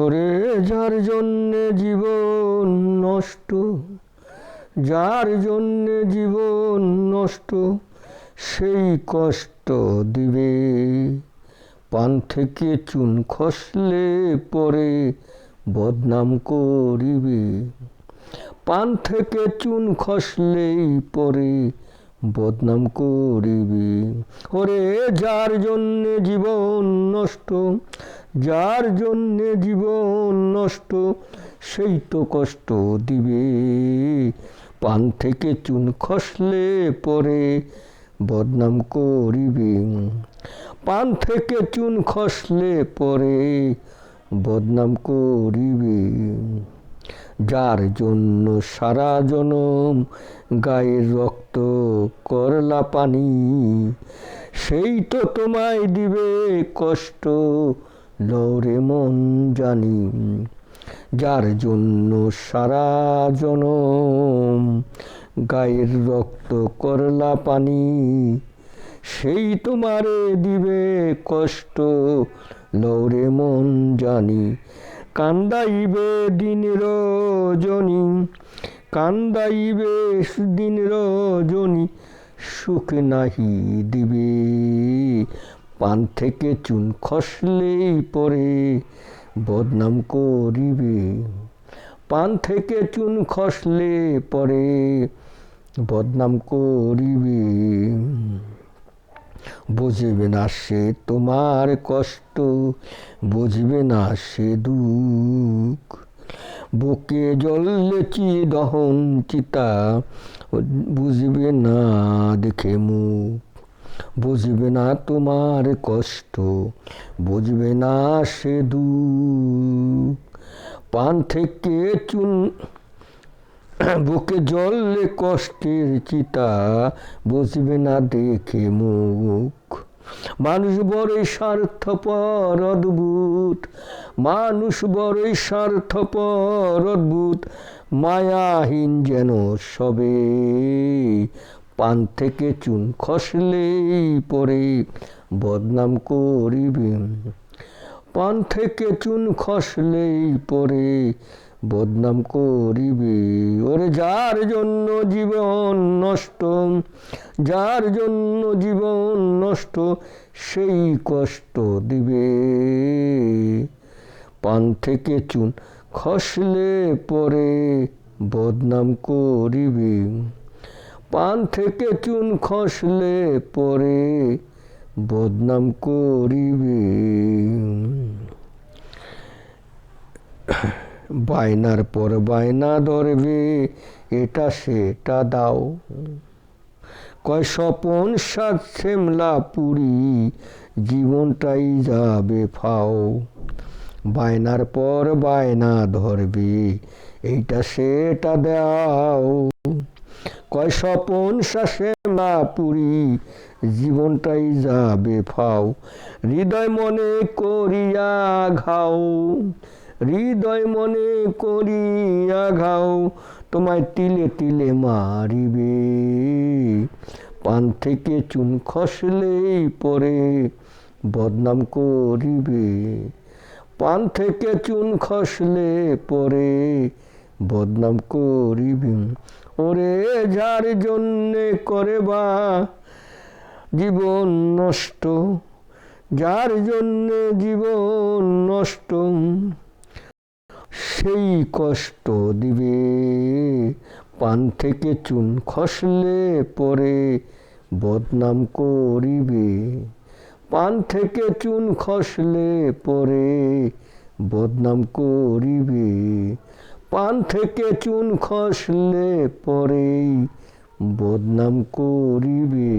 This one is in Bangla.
ওরে যার জন্যে জীবন নষ্ট, যার জন্যে জীবন নষ্ট, সেই কষ্ট দিবে। পান থেকে চুন খসলে পরে বদনাম করিবে। পান থেকে চুন খসলেই পরে বদনাম করিবে। ওরে, যার জন্যে জীবন নষ্ট, যার জন্যে জীবন নষ্ট, সেই তো কষ্ট দিবে। পান থেকে চুন খসলে পরে বদনাম করিবে। পান থেকে চুন খসলে পরে বদনাম করিবে। যার জন্য সারা জনম গায়ের রক্ত করলা পানি, সেই তো তোমায় দিবে কষ্ট লরে মন জানি। যার জন্য সারা জনম গায়ের রক্ত করলা পানি, সেই তোমারে দিবে কষ্ট লৌরে মন জানি। কান্দাইবে দিন রজনী, কান্দাইবে দিন রজনী, সুখ নাহি দিবে। পান থেকে চুন খসলেই পরে বদনাম করিবে। পান থেকে চুন খসলে পরে বদনাম করিবে। বুঝবে না সে তোমার কষ্ট, বুঝবে না সে দুঃখ। বুকে জ্বললেছি দহন চিতা, বুঝবে না দেখে মুখ। বুঝবে না তোমার কষ্ট, বুঝবে না সে দুঃখ। পান থেকে চুন বুকে জলে কষ্টের চিতা, বুঝবে না দেখে মুখ। মানুষ বড়ই স্বার্থপর, অদ্ভুত। মানুষ বড়ই স্বার্থপর, অদ্ভুত। মায়াহীন যেন সবে, পান থেকে চুন খসলেই পরে বদনাম করিবে। পান থেকে চুন খসলেই পরে বদনাম করিবে। ওরে যার জন্য জীবন নষ্ট, যার জন্য জীবন নষ্ট, সেই কষ্ট দিবে। পান থেকে চুন খসলে পরে বদনাম করিবে। পান থেকে চুন খসলে পরে বদনাম করিবে। বায়নার পর বায়না ধরবে, এটা সেটা দাও। কয় স্বপন সাত সেমলা পুরি, জীবনটাই যাবে ফাও। বায়নার পর বায়না ধরবে, এইটা সেটা দাও। কয় স্বপন শাসেমলা পুরি, জীবনটাই যাবে ফাও। হৃদয় মনে করিয়া ঘাও। হৃদয় মনে করিয়া ঘাও, তোমায় তিলে তিলে মারিবে। পান থেকে চুন খসলেই পরে বদনাম করিবে। পান থেকে চুন খসলে পরে বদনাম করিবে। ওরে যার জন্যে করে বা জীবন নষ্ট, যার জন্যে জীবন নষ্ট সেই কষ্ট দিবে। পান থেকে চুন খসলে পরে বদনাম করিবে। পান থেকে চুন খসলে পরে বদনাম করিবে। পান থেকে চুন খসলে পরেই বদনাম করিবে।